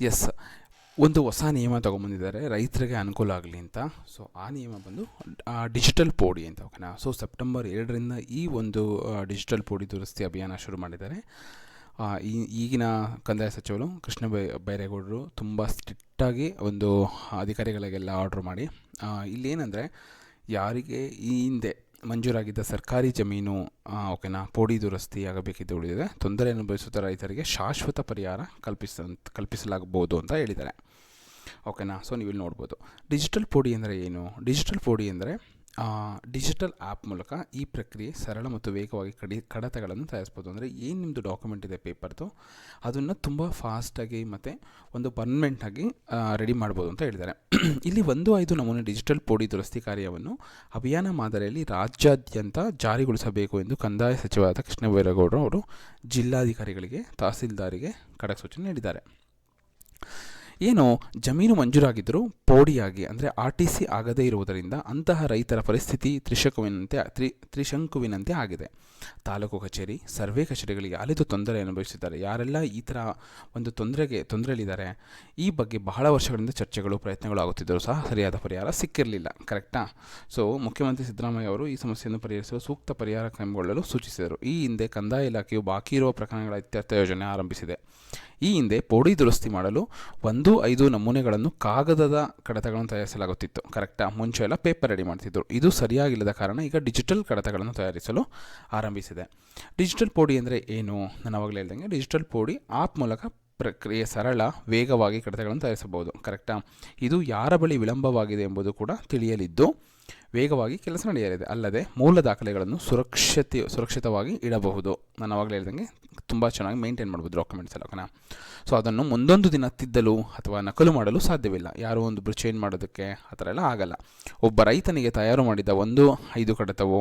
S ಒಂದು ಹೊಸ ನಿಯಮ ತೊಗೊಂಬಂದಿದ್ದಾರೆ. ರೈತರಿಗೆ ಅನುಕೂಲ ಆಗಲಿ ಅಂತ. ಸೊ ಆ ನಿಯಮ ಬಂದು ಡಿಜಿಟಲ್ ಪೋಡಿ ಅಂತ ಓಕೆನಾ ಸೊ ಸೆಪ್ಟೆಂಬರ್ ಎರಡರಿಂದ ಈ ಒಂದು ಡಿಜಿಟಲ್ ಪೋಡಿ ದುರಸ್ತಿ ಅಭಿಯಾನ ಶುರು ಮಾಡಿದ್ದಾರೆ. ಈ, ಈಗಿನ ಕಂದಾಯ ಸಚಿವರು ಕೃಷ್ಣ ಬೈ, ಬೈರೇಗೌಡರು ತುಂಬ ಸ್ಟ್ರಿಕ್ಟಾಗಿ ಒಂದು ಅಧಿಕಾರಿಗಳಿಗೆಲ್ಲ ಆರ್ಡ್ರ್ ಮಾಡಿ. ಇಲ್ಲೇನೆಂದರೆ, ಯಾರಿಗೆ ಈ ಹಿಂದೆ ಮಂಜೂರಾಗಿದ್ದ ಸರ್ಕಾರಿ ಜಮೀನು ಓಕೆನಾ, ಪೋಡಿ ದುರಸ್ತಿ ಆಗಬೇಕಿದ್ದು ಉಳಿದಿದೆ. ತೊಂದರೆ ಅನುಭವಿಸುತ್ತ ರೈತರಿಗೆ ಶಾಶ್ವತ ಪರಿಹಾರ ಕಲ್ಪಿಸ ಕಲ್ಪಿಸಲಾಗಬಹುದು ಅಂತ ಹೇಳಿದ್ದಾರೆ. ಓಕೆನಾ, ಸೊ ನೀವು ಇಲ್ಲಿ ನೋಡ್ಬೋದು. ಡಿಜಿಟಲ್ ಪೋಡಿ ಅಂದರೆ ಏನು? ಡಿಜಿಟಲ್ ಪೋಡಿ ಅಂದರೆ ಡಿಜಿಟಲ್ ಆ್ಯಪ್ ಮೂಲಕ ಈ ಪ್ರಕ್ರಿಯೆ ಸರಳ ಮತ್ತು ವೇಗವಾಗಿ ಕಡಿ, ಕಡತಗಳನ್ನು ತಯಾರಿಸ್ಬೋದು. ಅಂದರೆ ಏನು ನಿಮ್ಮದು ಡಾಕ್ಯುಮೆಂಟ್ ಇದೆ ಪೇಪರ್ದು, ಅದನ್ನು ತುಂಬ ಫಾಸ್ಟಾಗಿ ಮತ್ತು ಒಂದು ಪರ್ಮನೆಂಟಾಗಿ ರೆಡಿ ಮಾಡ್ಬೋದು ಅಂತ ಹೇಳಿದ್ದಾರೆ. ಇಲ್ಲಿ ಒಂದು ಐದು ನಮೂನೆ ಡಿಜಿಟಲ್ ಪೋಡಿ ದುರಸ್ತಿ ಕಾರ್ಯವನ್ನು ಅಭಿಯಾನ ಮಾದರಿಯಲ್ಲಿ ರಾಜ್ಯಾದ್ಯಂತ ಜಾರಿಗೊಳಿಸಬೇಕು ಎಂದು ಕಂದಾಯ ಸಚಿವರಾದ ಕೃಷ್ಣ ಬೈರೇಗೌಡರು ಅವರು ಜಿಲ್ಲಾಧಿಕಾರಿಗಳಿಗೆ, ತಹಸೀಲ್ದಾರಿಗೆ ಖಡಕ್ ಸೂಚನೆ ನೀಡಿದ್ದಾರೆ. ಏನು ಜಮೀನು ಮಂಜೂರಾಗಿದ್ದರೂ ಪೋಡಿಯಾಗಿ, ಅಂದರೆ ಆರ್ ಟಿ ಸಿ ಆಗದೇ ಇರುವುದರಿಂದ ಅಂತಹ ರೈತರ ಪರಿಸ್ಥಿತಿ ತ್ರಿಶಂಕುವಿನಂತೆ, ತ್ರಿ, ತ್ರಿಶಂಕುವಿನಂತೆ ಆಗಿದೆ. ತಾಲೂಕು ಕಚೇರಿ, ಸರ್ವೆ ಕಚೇರಿಗಳಿಗೆ ಅಲೆದು ತೊಂದರೆ ಅನುಭವಿಸಿದ್ದಾರೆ. ಯಾರೆಲ್ಲ ಈ ಥರ ಒಂದು ತೊಂದರೆಗೆ ತೊಂದರೆಯಲ್ಲಿದ್ದಾರೆ, ಈ ಬಗ್ಗೆ ಬಹಳ ವರ್ಷಗಳಿಂದ ಚರ್ಚೆಗಳು, ಪ್ರಯತ್ನಗಳು ಆಗುತ್ತಿದ್ದರೂ ಸಹ ಸರಿಯಾದ ಪರಿಹಾರ ಸಿಕ್ಕಿರಲಿಲ್ಲ. ಕರೆಕ್ಟಾ? ಸೊ ಮುಖ್ಯಮಂತ್ರಿ ಸಿದ್ದರಾಮಯ್ಯ ಅವರು ಈ ಸಮಸ್ಯೆಯನ್ನು ಪರಿಹರಿಸಲು ಸೂಕ್ತ ಪರಿಹಾರ ಕ್ರಮಗೊಳ್ಳಲು ಸೂಚಿಸಿದರು. ಈ ಹಿಂದೆ ಕಂದಾಯ ಇಲಾಖೆಯು ಬಾಕಿ ಇರುವ ಪ್ರಕರಣಗಳ ಇತ್ಯರ್ಥ ಯೋಜನೆ ಆರಂಭಿಸಿದೆ. ಈ ಹಿಂದೆ ಪೋಡಿ ದುರಸ್ತಿ ಮಾಡಲು ಒಂದು ಐದು ನಮೂನೆಗಳನ್ನು ಕಾಗದದ ಕಡತಗಳನ್ನು ತಯಾರಿಸಲಾಗುತ್ತಿತ್ತು. ಕರೆಕ್ಟಾ ಮುಂಚೆ ಎಲ್ಲ ಪೇಪರ್ ರೆಡಿ ಮಾಡ್ತಿದ್ದರು ಇದು ಸರಿಯಾಗಿಲ್ಲದ ಕಾರಣ ಈಗ ಡಿಜಿಟಲ್ ಕಡತಗಳನ್ನು ತಯಾರಿಸಲು ಆರಂಭಿಸಿದೆ. ಡಿಜಿಟಲ್ ಪೋಡಿ ಅಂದರೆ ಏನು? ನಾನು ಅವಾಗಲೇ ಹೇಳ್ದಂಗೆ ಡಿಜಿಟಲ್ ಪೋಡಿ ಆಪ್ ಮೂಲಕ ಪ್ರಕ್ರಿಯೆ ಸರಳ, ವೇಗವಾಗಿ ಕಡತಗಳನ್ನು ತಯಾರಿಸಬಹುದು. ಕರೆಕ್ಟಾ ಇದು ಯಾರ ಬಳಿ ವಿಳಂಬವಾಗಿದೆ ಎಂಬುದು ಕೂಡ ತಿಳಿಯಲಿದ್ದು ವೇಗವಾಗಿ ಕೆಲಸ ನಡೆಯಲಿದೆ. ಅಲ್ಲದೆ ಮೂಲ ದಾಖಲೆಗಳನ್ನು ಸುರಕ್ಷತೆ, ಸುರಕ್ಷಿತವಾಗಿ ಇಡಬಹುದು. ನಾನು ಆವಾಗಲೇ ಹೇಳ್ದಂಗೆ ತುಂಬ ಚೆನ್ನಾಗಿ ಮೇಂಟೈನ್ ಮಾಡ್ಬೋದು ಡಾಕ್ಯುಮೆಂಟ್ಸ್ ಎಲ್ಲ, ಓಕೆನಾ? ಸೊ ಅದನ್ನು ಮುಂದೊಂದು ದಿನ ತಿದ್ದಲು ಅಥವಾ ನಕಲು ಮಾಡಲು ಸಾಧ್ಯವಿಲ್ಲ. ಯಾರೋ ಒಂದು ಚೇಂಜ್ ಮಾಡೋದಕ್ಕೆ ಆ ಥರ ಎಲ್ಲ ಆಗಲ್ಲ. ಒಬ್ಬ ರೈತನಿಗೆ ತಯಾರು ಮಾಡಿದ ಒಂದು ಐದು ಕಡತವು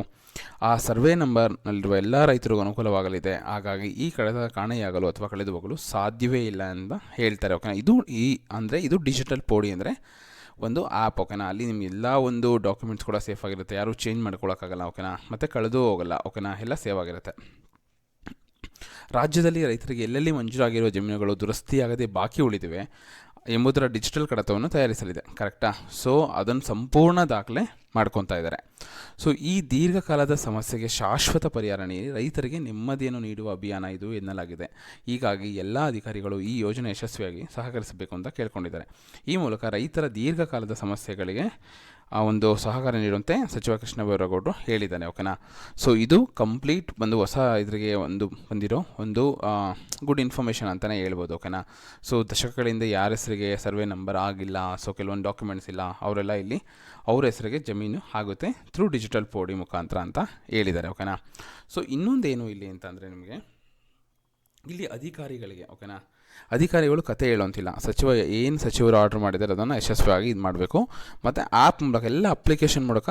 ಆ ಸರ್ವೆ ನಂಬರ್ನಲ್ಲಿರುವ ಎಲ್ಲ ರೈತರಿಗೂ ಅನುಕೂಲವಾಗಲಿದೆ. ಹಾಗಾಗಿ ಈ ಕಡತ ಕಾಣೆಯಾಗಲು ಅಥವಾ ಕಳೆದು ಹೋಗಲು ಸಾಧ್ಯವೇ ಇಲ್ಲ ಅಂತ ಹೇಳ್ತಾರೆ, ಓಕೆನಾ? ಇದು ಈ, ಅಂದರೆ ಇದು ಡಿಜಿಟಲ್ ಪೋಡಿ ಅಂದರೆ ಒಂದು ಆ್ಯಪ್ ಓಕೆನಾ ಅಲ್ಲಿ ನಿಮ್ಗೆ ಎಲ್ಲ ಒಂದು ಡಾಕ್ಯುಮೆಂಟ್ಸ್ ಕೂಡ ಸೇಫ್ ಆಗಿರುತ್ತೆ. ಯಾರೂ ಚೇಂಜ್ ಮಾಡ್ಕೊಳಕ್ಕಾಗಲ್ಲ ಓಕೆನಾ ಮತ್ತು ಕಳೆದು ಹೋಗಲ್ಲ ಓಕೆನಾ ಎಲ್ಲ ಸೇವ್ ಆಗಿರುತ್ತೆ. ರಾಜ್ಯದಲ್ಲಿ ರೈತರಿಗೆ ಎಲ್ಲೆಲ್ಲಿ ಮಂಜೂರಾಗಿರುವ ಜಮೀನುಗಳು ದುರಸ್ತಿಯಾಗದೆ ಬಾಕಿ ಉಳಿದಿವೆ ಎಂಬುದರ ಡಿಜಿಟಲ್ ಕಡತವನ್ನು ತಯಾರಿಸಲಿದೆ. ಕರೆಕ್ಟಾ ಸೊ ಅದನ್ನು ಸಂಪೂರ್ಣ ದಾಖಲೆ ಮಾಡ್ಕೊತಾ ಇದ್ದಾರೆ. ಸೊ ಈ ದೀರ್ಘಕಾಲದ ಸಮಸ್ಯೆಗೆ ಶಾಶ್ವತ ಪರಿಹಾರ ನೀಡಿ ರೈತರಿಗೆ ನೆಮ್ಮದಿಯನ್ನು ನೀಡುವ ಅಭಿಯಾನ ಇದು ಎನ್ನಲಾಗಿದೆ. ಹೀಗಾಗಿ ಎಲ್ಲ ಅಧಿಕಾರಿಗಳು ಈ ಯೋಜನೆ ಯಶಸ್ವಿಯಾಗಿ ಸಹಕರಿಸಬೇಕು ಅಂತ ಕೇಳ್ಕೊಂಡಿದ್ದಾರೆ. ಈ ಮೂಲಕ ರೈತರ ದೀರ್ಘಕಾಲದ ಸಮಸ್ಯೆಗಳಿಗೆ ಒಂದು ಸಹಕಾರ ನೀಡುವಂತೆ ಸಚಿವ ಕೃಷ್ಣ ಬೈರೇಗೌಡರು ಹೇಳಿದ್ದಾನೆ ಓಕೆನಾ ಸೊ ಇದು ಕಂಪ್ಲೀಟ್ ಒಂದು ಹೊಸ ಇದ್ರಿಗೆ ಒಂದು, ಬಂದಿರೋ ಒಂದು ಗುಡ್ ಇನ್ಫಾರ್ಮೇಷನ್ ಅಂತಲೇ ಹೇಳ್ಬೋದು ಓಕೆನಾ ಸೊ ದಶಕಗಳಿಂದ ಯಾರ ಹೆಸರಿಗೆ ಸರ್ವೆ ನಂಬರ್ ಆಗಿಲ್ಲ ಸೊ ಕೆಲವೊಂದು ಡಾಕ್ಯುಮೆಂಟ್ಸ್ ಇಲ್ಲ, ಅವರೆಲ್ಲ ಇಲ್ಲಿ ಅವ್ರ ಹೆಸರಿಗೆ ಜಮೀನು ಆಗುತ್ತೆ ಥ್ರೂ ಡಿಜಿಟಲ್ ಪೋಡಿ ಮುಖಾಂತರ ಅಂತ ಹೇಳಿದ್ದಾರೆ ಓಕೆನಾ ಸೊ ಇನ್ನೊಂದೇನು ಇಲ್ಲಿ ಅಂತಂದರೆ ನಿಮಗೆ ಇಲ್ಲಿ ಅಧಿಕಾರಿಗಳಿಗೆ ಓಕೆನಾ ಅಧಿಕಾರಿಗಳು ಕತೆ ಹೇಳುವಂತಿಲ್ಲ. ಸಚಿವ ಏನು ಸಚಿವರು ಆರ್ಡರ್ ಮಾಡಿದ್ದಾರೆ ಅದನ್ನು ಯಶಸ್ವಿಯಾಗಿ ಇದು ಮಾಡಬೇಕು. ಮತ್ತು ಆ್ಯಪ್ ಮೂಲಕ ಎಲ್ಲ ಅಪ್ಲಿಕೇಶನ್ ಮೂಲಕ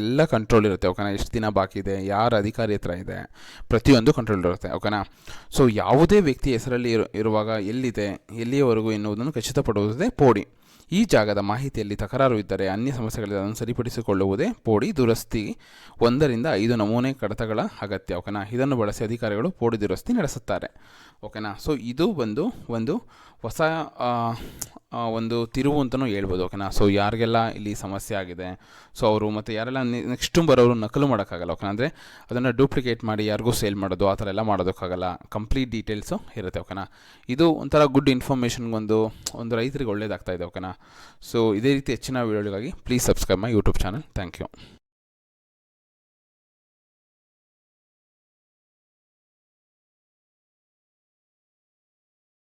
ಎಲ್ಲ ಕಂಟ್ರೋಲ್ ಇರುತ್ತೆ ಓಕೆನಾ ಎಷ್ಟು ದಿನ ಬಾಕಿ ಇದೆ, ಯಾರ ಅಧಿಕಾರಿ ಹತ್ರ ಇದೆ, ಪ್ರತಿಯೊಂದು ಕಂಟ್ರೋಲ್ ಇರುತ್ತೆ ಓಕೆನಾ ಸೊ ಯಾವುದೇ ವ್ಯಕ್ತಿ ಹೆಸರಲ್ಲಿ ಇರು, ಇರುವಾಗ ಎಲ್ಲಿದೆ, ಎಲ್ಲಿಯವರೆಗೂ ಎನ್ನುವುದನ್ನು ಖಚಿತಪಡುವುದೇ ಪೋಡಿ. ಈ ಜಾಗದ ಮಾಹಿತಿಯಲ್ಲಿ ತಕರಾರು ಇದ್ದರೆ ಅನ್ಯ ಸಮಸ್ಯೆಗಳಿಂದ ಅದನ್ನು ಸರಿಪಡಿಸಿಕೊಳ್ಳುವುದೇ ಪೋಡಿ ದುರಸ್ತಿ ಒಂದರಿಂದ ಐದು ನಮೂನೆ ಕಡತಗಳ ಅಗತ್ಯ. ಓಕೆನಾ? ಇದನ್ನು ಬಳಸಿ ಅಧಿಕಾರಿಗಳು ಪೋಡಿ ದುರಸ್ತಿ ನಡೆಸುತ್ತಾರೆ. ಓಕೆನಾ? ಸೊ ಇದು ಬಂದು ಒಂದು ಹೊಸ ಒಂದು ತಿರುವು ಅಂತಲೂ ಹೇಳ್ಬೋದು, ಓಕೆನಾ? ಸೊ ಯಾರಿಗೆಲ್ಲ ಇಲ್ಲಿ ಸಮಸ್ಯೆ ಆಗಿದೆ ಸೊ ಅವರು ಮತ್ತು ಯಾರೆಲ್ಲ ನೆಕ್ಸ್ಟು ಬರೋರು ನಕಲು ಮಾಡೋಕ್ಕಾಗಲ್ಲ, ಓಕೆನಾ? ಅಂದರೆ ಅದನ್ನು ಡೂಪ್ಲಿಕೇಟ್ ಮಾಡಿ ಯಾರಿಗೂ ಸೇಲ್ ಮಾಡೋದು, ಆ ಥರ ಎಲ್ಲ ಮಾಡೋದಕ್ಕಾಗಲ್ಲ. ಕಂಪ್ಲೀಟ್ ಡೀಟೇಲ್ಸು ಇರುತ್ತೆ, ಓಕೆನಾ? ಇದು ಒಂಥರ ಗುಡ್ ಇನ್ಫಾರ್ಮೇಷನ್ ಒಂದು ಒಂದು ರೈತರಿಗೆ ಒಳ್ಳೇದಾಗ್ತಾ ಇದೆ, ಓಕೆನಾ? ಸೊ ಇದೇ ರೀತಿ ಹೆಚ್ಚಿನ ವೀಡಿಯೋಗಳಿಗಾಗಿ please subscribe my YouTube channel thank you